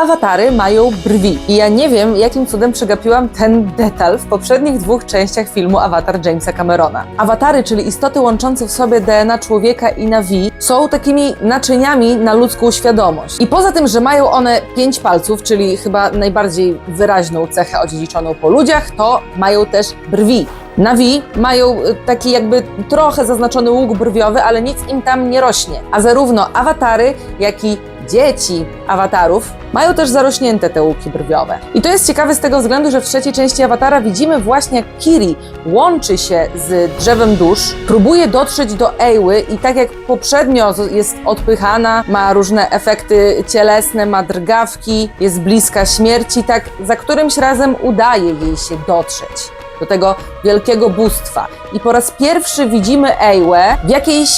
awatary mają brwi. I ja nie wiem, jakim cudem przegapiłam ten detal w poprzednich dwóch częściach filmu Avatar Jamesa Camerona. Awatary, czyli istoty łączące w sobie DNA człowieka i Navi, są takimi naczyniami na ludzką świadomość. I poza tym, że mają one pięć palców, czyli chyba najbardziej wyraźną cechę odziedziczoną po ludziach, to mają też brwi. Navi mają y, taki jakby trochę zaznaczony łuk brwiowy, ale nic im tam nie rośnie. A zarówno awatary, jak i dzieci awatarów mają też zarośnięte te łuki brwiowe. I to jest ciekawe z tego względu, że w trzeciej części awatara widzimy właśnie jak Kiri łączy się z drzewem dusz, próbuje dotrzeć do Eyły i tak jak poprzednio jest odpychana, ma różne efekty cielesne, ma drgawki, jest bliska śmierci, tak za którymś razem udaje jej się dotrzeć do tego wielkiego bóstwa. I po raz pierwszy widzimy Eyłę w jakiejś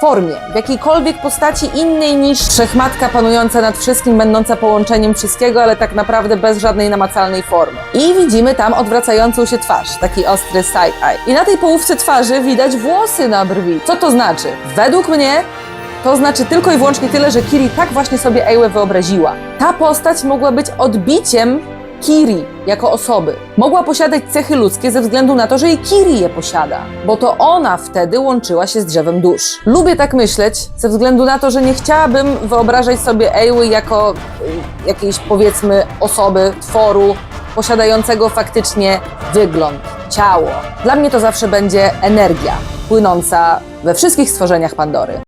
formie, w jakiejkolwiek postaci innej niż wszechmatka panująca nad wszystkim, będąca połączeniem wszystkiego, ale tak naprawdę bez żadnej namacalnej formy. I widzimy tam odwracającą się twarz, taki ostry side-eye. I na tej połówce twarzy widać włosy na brwi. Co to znaczy? Według mnie to znaczy tylko i wyłącznie tyle, że Kiri tak właśnie sobie Eyłę wyobraziła. Ta postać mogła być odbiciem Kiri jako osoby. Mogła posiadać cechy ludzkie ze względu na to, że i Kiri je posiada, bo to ona wtedy łączyła się z drzewem dusz. Lubię tak myśleć ze względu na to, że nie chciałabym wyobrażać sobie Eyły jako y, jakiejś powiedzmy osoby, tworu posiadającego faktycznie wygląd, ciało. Dla mnie to zawsze będzie energia płynąca we wszystkich stworzeniach Pandory.